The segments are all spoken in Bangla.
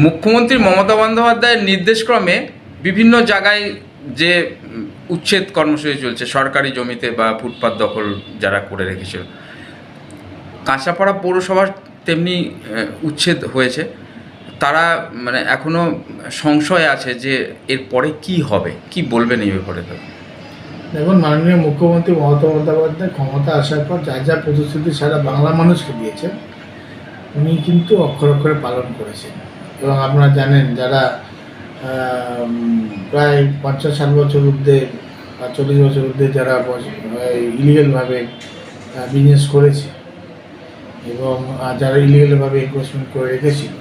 মুখ্যমন্ত্রী মমতা বন্দ্যোপাধ্যায়ের নির্দেশক্রমে বিভিন্ন জায়গায় যে উচ্ছেদ কর্মসূচি চলছে, সরকারি জমিতে বা ফুটপাত দখল যারা করে রেখেছিল কাঁচাপাড়া পৌরসভার তেমনি উচ্ছেদ হয়েছে। তারা মানে এখনও সংশয় আছে যে এরপরে কি হবে। কি বলবেন এই ব্যাপারে? তো দেখুন, মাননীয় মুখ্যমন্ত্রী মমতা বন্দ্যোপাধ্যায় ক্ষমতা আসার পর যা যা প্রতিশ্রুতি সারা বাংলা মানুষকে দিয়েছেন, উনি কিন্তু অক্ষর অক্ষরে পালন করেছেন। এবং আপনারা জানেন যারা প্রায় পঞ্চাশ ষাট বছর ঊর্ধ্বে বা চল্লিশ বছর ঊর্ধ্বে যারা ইলিগেলভাবে বিজনেস করেছে এবং যারা ইলিগেলভাবে এনক্রোচমেন্ট করে রেখেছিল।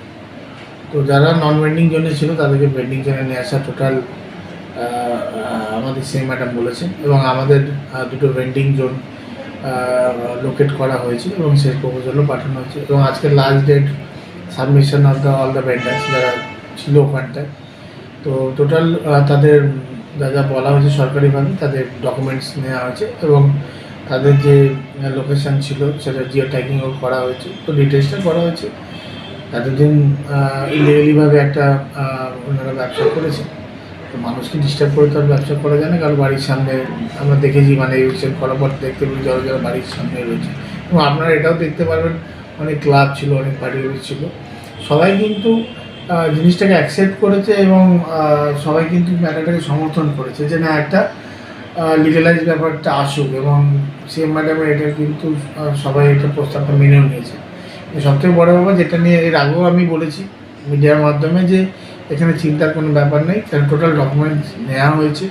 তো যারা নন ভেন্ডিং জোনে ছিল তাদেরকে ভেন্ডিং জোনে নিয়ে আসা টোটাল আমাদের সেই ম্যাডাম বলেছেন এবং আমাদের দুটো ভেন্ডিং জোন লোকেট করা হয়েছে এবং সেই প্রপোজালও পাঠানো হয়েছে এবং আজকে last date submission of the all the vendors যারা ছিল ওখানটায়। তো টোটাল তাদের, যা যা বলা হয়েছে সরকারিভাবে, তাদের ডকুমেন্টস নেওয়া হয়েছে এবং তাদের যে লোকেশন ছিল, সেটা জিও ট্যাগিংও করা হয়েছে। তো ডিটেলসটা করা হয়েছে। এতদিন ইলিগালিভাবে একটা ওনারা ব্যবসা করেছে। তো মানুষকে ডিস্টার্ব করে তো আর ব্যবসা করা যায় না, কারণ বাড়ির সামনে আমরা দেখেছি মানে ইলেকশন করার পর দেখতে পাই যারা যারা বাড়ির সামনে রয়েছে। এবং আপনারা এটাও দেখতে পারবেন অনেক ক্লাব ছিল, অনেক পার্টি ছিল। সবাই কিন্তু জিনিসটাকে অ্যাকসেপ্ট করেছে এবং সবাই কিন্তু ম্যাটারটাকে সমর্থন করেছে যে না, একটা লিগালাইজ ব্যাপারটা আসুক এবং সিএম ম্যাডামের এটা কিন্তু সবাই এটা প্রস্তাবটা মেনেও নিয়েছে। সবথেকে বড় ব্যাপার যেটা নিয়ে এর আগেও আমি বলেছি মিডিয়ার মাধ্যমে যে, এখানে চিন্তার কোনো ব্যাপার নেই, কারণ টোটাল ডকুমেন্টস নেওয়া হয়েছে।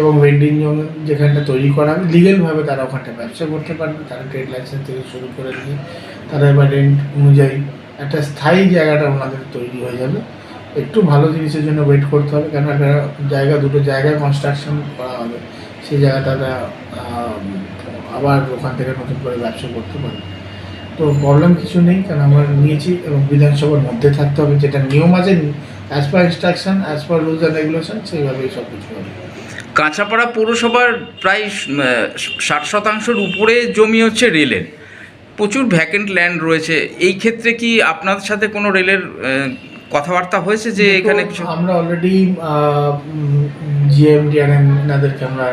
এবং ভেন্ডিং জোন যেখানটা তৈরি করা হবে লিগেলভাবে তারা ওখানটা ব্যবসা করতে পারবে, তারা ট্রেড লাইসেন্স থেকে শুরু করে নিয়ে তারা এবার রেন্ট অনুযায়ী একটা স্থায়ী জায়গাটা ওনাদের তৈরি হয়ে যাবে। একটু ভালো জিনিসের জন্য ওয়েট করতে হবে কেন একটা জায়গা, দুটো জায়গায় কনস্ট্রাকশন করা হবে, সেই জায়গা তারা আবার ওখান থেকে নতুন করে ব্যবসা করতে পারবে। তো প্রবলেম কিছু নেই, কারণ আমরা নিয়েছি এবং বিধানসভার মধ্যে থাকতে হবে, যেটা নিয়ম আছে as per instruction as per rules and regulation সেইভাবেই সব কিছু হবে। কাঁচাপাড়া পৌরসভার প্রায় ষাট শতাংশের উপরে জমি হচ্ছে রেলের। প্রচুর ভ্যাকেন্ট ল্যান্ড রয়েছে। এই ক্ষেত্রে কি আপনাদের সাথে কোনো রেলের কথাবার্তা হয়েছে যে এখানে আমরা অলরেডি জিএম ডিআরএম এনাদেরকে আমরা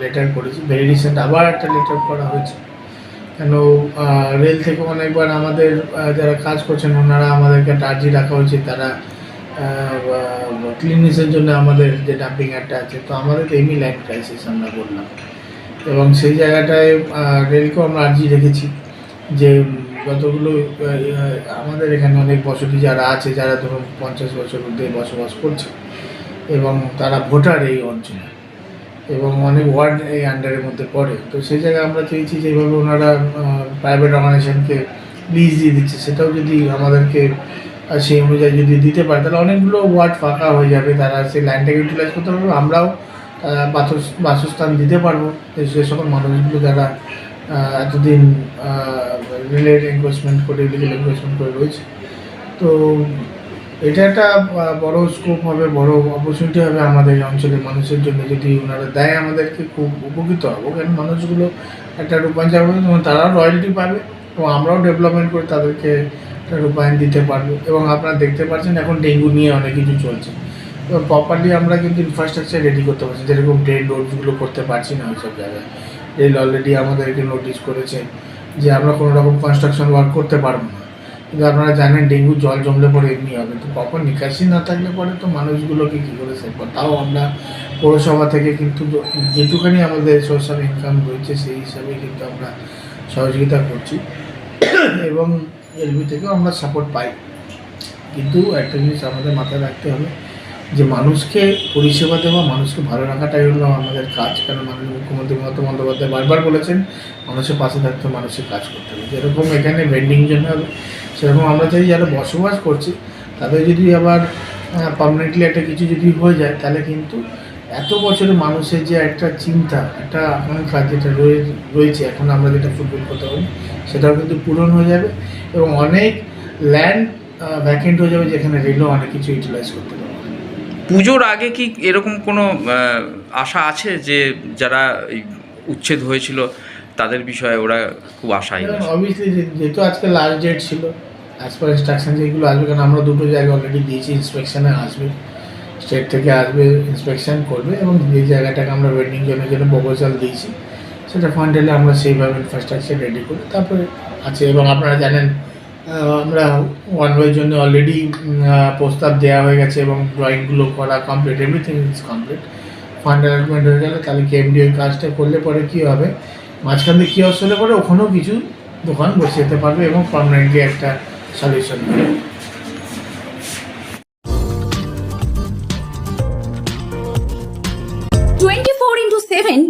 লেটার করেছি। ভেরি রিসেন্ট আবার একটা লেটার করা হয়েছে। কেন রেল থেকে অনেকবার আমাদের যারা কাজ করছেন ওনারা আমাদেরকে একটা আর্জি রাখা হয়েছে। তারা ক্লিনিসের জন্য আমাদের যে ডাম্পিং একটা আছে, তো আমাদের তো এমনি ল্যান্ড ক্রাইসিস আমরা বললাম। এবং সেই জায়গাটায় রেলকেও আমরা আর্জি রেখেছি যে যতগুলো আমাদের এখানে অনেক বসতি যারা আছে, যারা ধরুন পঞ্চাশ বছর মধ্যে বসবাস করছে, এবং তারা ভোটার এই অঞ্চলে, এবং অনেক ওয়ার্ড এই আন্ডারের মধ্যে পড়ে। তো সেই জায়গায় আমরা চেয়েছি যেভাবে ওনারা প্রাইভেট অর্গানাইজেশনকে লিজ দিয়ে দিচ্ছে। সেটাও যদি আমাদেরকে আহ, সেই অনুযায়ী যদি দিতে পারে তাহলে অনেকগুলো ওয়ার্ড ফাঁকা হয়ে যাবে তারা সেই লাইনটাকে ইউটিলাইজ করতে পারবে আমরাও বাসস্থান দিতে পারব। সে সকল মানুষগুলো যারা এতদিন রিলের এনক্রোচমেন্ট করে ইলিগেল এনক্রোচমেন্ট করে রয়েছে। তো এটা একটা বড় স্কোপ হবে বড় অপরচুনিটি হবে আমাদের অঞ্চলের মানুষের জন্য। যদি ওনারা দেয় আমাদেরকে খুব উপকৃত হব। কারণ মানুষগুলো একটা রূপান্তর হবে তারাও রয়্যালটি পাবে এবং আমরাও ডেভেলপমেন্ট করে তাদেরকে রূপায়ণ দিতে পারব। এবং আপনারা দেখতে পাচ্ছেন এখন ডেঙ্গু নিয়ে অনেক কিছু চলছে। প্রপারলি আমরা কিন্তু ইনফ্রাস্ট্রাকচার রেডি করতে পারছি। যেরকম ড্রেন রোডগুলো করতে পারছি না ওইসব জায়গায়। রেল অলরেডি আমাদেরকে নোটিশ করেছে যে আমরা কোনো রকম কনস্ট্রাকশন ওয়ার্ক করতে পারব না। কিন্তু আপনারা জানেন ডেঙ্গু জল জমলে পরে এমনি হবে। তো প্রপার নিকাশি না থাকলে পরে তো মানুষগুলোকে কী করে সেভ? তাও আমরা পৌরসভা থেকে কিন্তু যেটুখানি আমাদের সোর্স অফ ইনকাম রয়েছে সেই হিসাবে কিন্তু আমরা সহযোগিতা করছি। এবং এলবি থেকেও আমরা সাপোর্ট পাই। কিন্তু একটা জিনিস আমাদের মাথায় রাখতে হবে যে মানুষকে পরিষেবা দেওয়া, মানুষকে ভালো রাখাটাই হলো আমাদের কাজ। কারণ মাননীয় মুখ্যমন্ত্রী মমতা বন্দ্যোপাধ্যায় বারবার বলেছেন, মানুষের পাশে থাকতে মানুষের কাজ করতে হবে। যেরকম এখানে ভেন্ডিং জন্য হবে, সেরকম আমরা চাই যারা বসবাস করছে, তাদের যদি আবার পার্মানেন্টলি একটা কিছু যদি হয়ে যায়, তাহলে কিন্তু এত বছরের মানুষের যে একটা চিন্তা একটা আকাঙ্ক্ষা যেটা রয়ে রয়েছে এখন আমরা যেটা ফুটবল করতে পারি সেটাও কিন্তু পূরণ হয়ে যাবে এবং অনেক ল্যান্ড ভ্যাকেন্ট হয়ে যাবে যেখানে রেলও অনেক কিছু ইউটিলাইজ করতে পারবে। পুজোর আগে কি এরকম কোনো আশা আছে যে যারা উচ্ছেদ হয়েছিল তাদের বিষয়ে ওরা খুব আশাই অবভিয়াসলি যেহেতু আজকে লাস্ট ডেট ছিল অ্যাজ পার ইনস্ট্রাকশন যেগুলো আসবে কারণ আমরা দুটো জায়গায় অলরেডি দিয়েছি ইন্সপেকশনে আসবে। স্টেট থেকে আসবে ইন্সপেকশন করবে এবং যে জায়গাটাকে আমরা ওয়েডিং জন্য জন্য প্রপোজাল দিয়েছি, সেটা ফান্ড এলে আমরা সেইভাবে ইনফ্রাস্ট্রাকচার রেডি করি তারপরে আছে এবং আপনারা জানেন আমরা ওয়ান ওয়ের জন্য অলরেডি প্রস্তাব দেওয়া হয়ে গেছে এবং ড্রয়িংগুলো করা complete everything is complete fund allotment হয়ে গেলে, তাহলে কেএমডি ওই কাজটা করলে পরে কী হবে? মাঝখান দিয়ে কিয়স হলে পরে ওখানেও কিছু দোকান বসে যেতে পারবে এবং পার্মানেন্টলি একটা সলিউশন